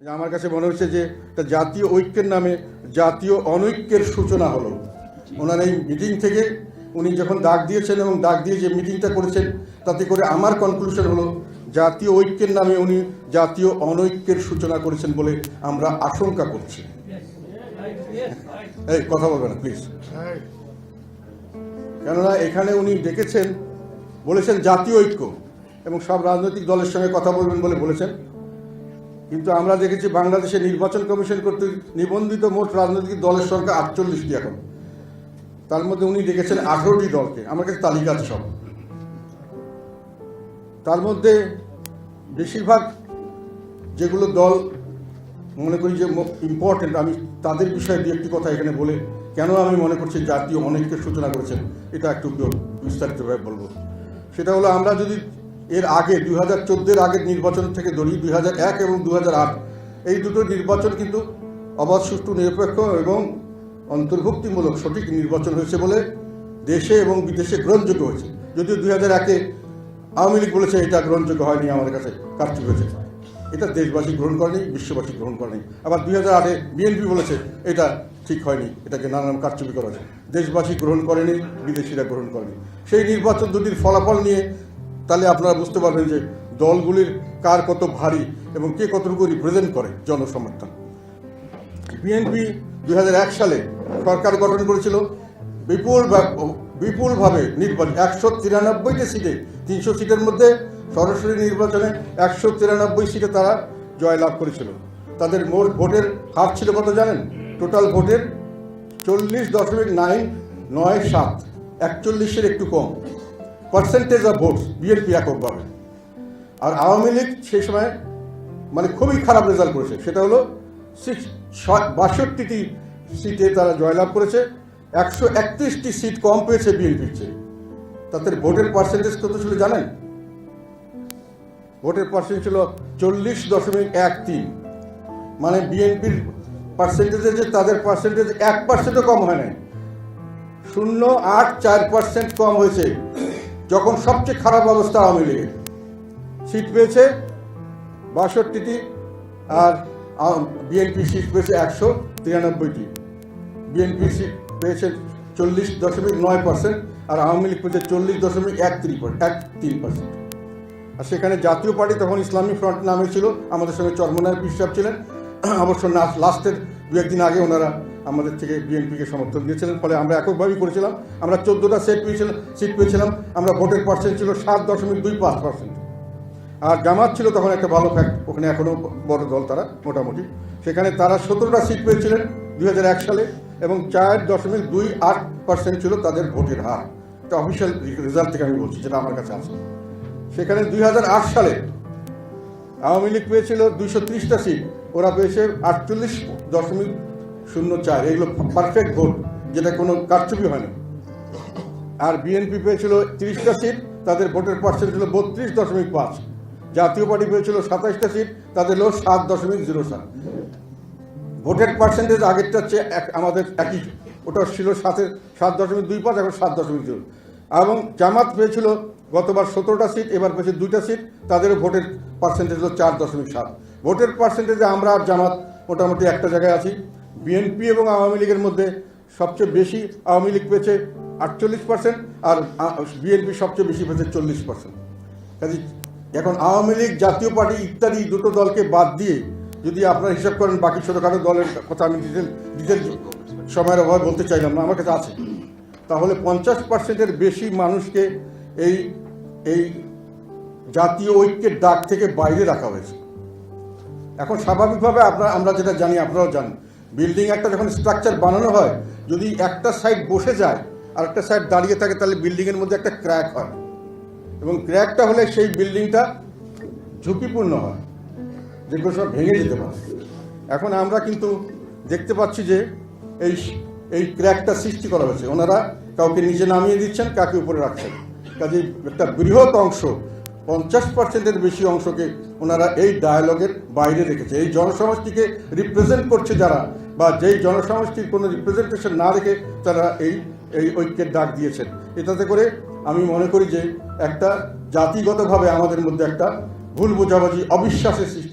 আমার কাছে মনে হচ্ছে যে জাতীয় ঐক্যের নামে জাতীয় অনৈক্যের সূচনা হলো। ওনার এই মিটিং থেকে উনি যখন ডাক দিয়েছেন এবং ডাক দিয়ে যে মিটিংটা করেছেন, তাতে করে আমার কনক্লুশন হলো, জাতীয় ঐক্যের নামে উনি জাতীয় অনৈক্যের সূচনা করেছেন বলে আমরা আশঙ্কা করছি। এই, কথা বলবেন প্লিজ কেননা এখানে উনি ডেকেছেন, বলেছেন জাতীয় ঐক্য, এবং সব রাজনৈতিক দলের সঙ্গে কথা বলবেন বলে বলেছেন। কিন্তু আমরা দেখেছি বাংলাদেশে নির্বাচন কমিশন কর্তৃক নিবন্ধিত মোট রাজনৈতিক দলের সংখ্যা আটচল্লিশটি এখন। তার মধ্যে উনি ডেকেছেন আঠারোটি দলকে। আমার কাছে তালিকা আছে সব। তার মধ্যে বেশিরভাগ যেগুলো দল, মনে করি যে ইম্পর্টেন্ট আমি তাদের বিষয়ে দু একটি কথা এখানে বলে কেন আমি মনে করছি জাতীয় অনেকের সূচনা করেছেন, এটা একটু বিস্তারিতভাবে বলব। সেটা হলো আমরা যদি এর আগে দুই হাজার চোদ্দের আগের নির্বাচন থেকে ধরি দুই হাজার এক এবং দু হাজার আট। এই দুটো নির্বাচন কিন্তু অবাধ, সুষ্ঠু, নিরপেক্ষ এবং অন্তর্ভুক্তিমূলক সঠিক নির্বাচন হয়েছে বলে দেশে এবং বিদেশে গ্রহণযোগ্য হয়েছে। যদিও দুই হাজার একে আওয়ামী লীগ বলেছে এটা গ্রহণযোগ্য হয়নি আমাদের কাছে কারচুপ হয়েছে। এটা দেশবাসী গ্রহণ করেনি, বিশ্ববাসী গ্রহণ করেনি। আবার দুই হাজার আটে বিএনপি বলেছে এটা ঠিক হয়নি, এটাকে নানান কারচুপি করা হয়েছে দেশবাসী গ্রহণ করেনি, বিদেশিরা গ্রহণ করেনি। সেই নির্বাচন দুটির ফলাফল নিয়ে তাহলে আপনারা বুঝতে পারবেন যে দলগুলির কার কত ভারী এবং কে কতটুকু রিপ্রেজেন্ট করে জনসমর্থন। বিএনপি দু হাজার এক সালে সরকার গঠন করেছিল। বিপুল বিপুলভাবে নির্বাচন, একশো তিরানব্বইটি সিটে, তিনশো সিটের মধ্যে সরাসরি নির্বাচনে একশো তিরানব্বই সিটে তারা জয়লাভ করেছিল। তাদের মোট ভোটের হার ছিল কত জানেন? টোটাল ভোটের চল্লিশ দশমিক নাইন নয় সাত, একচল্লিশের একটু কম। পার্সেন্টেজ অফ ভোটস বিএনপি এককভাবে আর আওয়ামী লীগ সেই সময় মানে খুবই খারাপ রেজাল্ট করেছে। সেটা হলো সিক্স বাষট্টিটি সিটে তারা জয়লাভ করেছে। একশো একত্রিশটি সিট কম পেয়েছে বিএনপির চেয়ে। তাদের ভোটের পার্সেন্টেজ কত ছিল জানেন? ভোটের পার্সেন্ট ছিল চল্লিশ দশমিক এক তিন। মানে বিএনপির পার্সেন্টেজে যে তাদের পার্সেন্টেজ এক পার্সেন্টও কম হয় নাই। শূন্য আট চার পার্সেন্ট কম হয়েছে। যখন সবচেয়ে খারাপ অবস্থা আওয়ামী লীগের। সিট পেয়েছে বাষট্টিটি আর বিএনপি সিট পেয়েছে একশো তিরানব্বইটি। বিএনপি সিট পেয়েছে চল্লিশ দশমিক নয় পার্সেন্ট আর আওয়ামী লীগ পেয়েছে চল্লিশ দশমিক এক তিন এক তিন পার্সেন্ট। আর সেখানে জাতীয় পার্টি তখন ইসলামী ফ্রন্ট নামে ছিল, আমাদের সঙ্গে চরমনায় বিশ্বাস ছিলেন। অবশ্য লাস্টের দু একদিন আগে ওনারা আমাদের থেকে বিএনপিকে সমর্থন দিয়েছিলেন, ফলে আমরা এককভাবেই করেছিলাম। আমরা চোদ্দোটা সেট পেয়েছিলাম সিট পেয়েছিলাম। আমরা ভোটের পার্সেন্ট ছিল সাত দশমিক দুই পাঁচ পার্সেন্ট আর জামাত ছিল তখন একটা ভালো ফ্যাক্ট ওখানে এখনও বড় দল তারা, মোটামুটি। সেখানে তারা সতেরোটা সিট পেয়েছিলেন দুই হাজার এক সালে, এবং চার দশমিক দুই আট পার্সেন্ট ছিল তাদের ভোটের হার। এটা অফিসিয়াল রেজাল্ট থেকে আমি বলছি, যেটা আমার কাছে আছে। সেখানে দুই হাজার আট সালে আওয়ামী লীগ পেয়েছিল দুইশো ত্রিশটা সিট ওরা পেয়েছে আটচল্লিশ দশমিক শূন্য চার, এগুলো পারফেক্ট ভোট যেটা কোনো কারচুপি হয় না আর বিএনপি পেয়েছিল তিরিশটা সিট তাদের ভোটের পার্সেন্ট ছিল বত্রিশ দশমিক পাঁচ। জাতীয় পার্টি পেয়েছিল সাতাইশটা সিট তাদের হলো সাত দশমিক জিরো সাত। ভোটের পার্সেন্টেজ আগেরটার চেয়ে এক, আমাদের একই, ওটা ছিল সাথে সাত দশমিক দুই পাঁচ, এখন সাত দশমিক জিরো। এবং জামাত পেয়েছিল গতবার সতেরোটা সিট এবার পেয়েছে দুইটা সিট তাদেরও ভোটের পার্সেন্টেজ হলো চার দশমিক সাত। ভোটের পার্সেন্টেজে আমরা আর জামাত মোটামুটি একটা জায়গায় আছি। বিএনপি এবং আওয়ামী লীগের মধ্যে সবচেয়ে বেশি আওয়ামী লীগ পেয়েছে আটচল্লিশ পার্সেন্ট আর বিএনপি সবচেয়ে বেশি পেয়েছে চল্লিশ পার্সেন্ট। কাজে এখন আওয়ামী লীগ, জাতীয় পার্টি ইত্যাদি দুটো দলকে বাদ দিয়ে যদি আপনারা হিসাব করেন বাকি ছোটোখাটো দলের কথা আমি ডিটেল ডিটেল সময়ের অভাবে বলতে চাইলাম না, আমার কাছে আছে। তাহলে পঞ্চাশ পার্সেন্টের বেশি মানুষকে এই এই জাতীয় ঐক্যের ডাক থেকে বাইরে রাখা হয়েছে। এখন স্বাভাবিকভাবে আপনারা, আমরা যেটা জানি, আপনারাও জানেন বিল্ডিং একটা যখন স্ট্রাকচার বানানো হয়, যদি একটা সাইড বসে যায়, আর একটা সাইড দাঁড়িয়ে থাকে, তাহলে বিল্ডিংয়ের মধ্যে একটা ক্র্যাক হয়। এবং ক্র্যাকটা হলে সেই বিল্ডিংটা ঝুঁকিপূর্ণ হয়, যেগুলো সব ভেঙে যেতে পারে। এখন আমরা কিন্তু দেখতে পাচ্ছি যে এই এই ক্র্যাকটা সৃষ্টি করা হয়েছে। ওনারা কাউকে নিচে নামিয়ে দিচ্ছেন কাকে উপরে রাখছেন। কাজে একটা বৃহৎ অংশ পঞ্চাশ পার্সেন্টের বেশি অংশকে ওনারা এই ডায়ালগের বাইরে রেখেছে। এই জনসমষ্টিকে রিপ্রেজেন্ট করছে যারা বা যেই জনসমষ্টির কোনো রিপ্রেজেন্টেশন না রেখে তারা এই এই ঐক্যের ডাক দিয়েছেন। এটাতে করে আমি মনে করি যে একটা জাতিগতভাবে আমাদের মধ্যে একটা ভুল বোঝাবুঝি, অবিশ্বাসের সৃষ্টি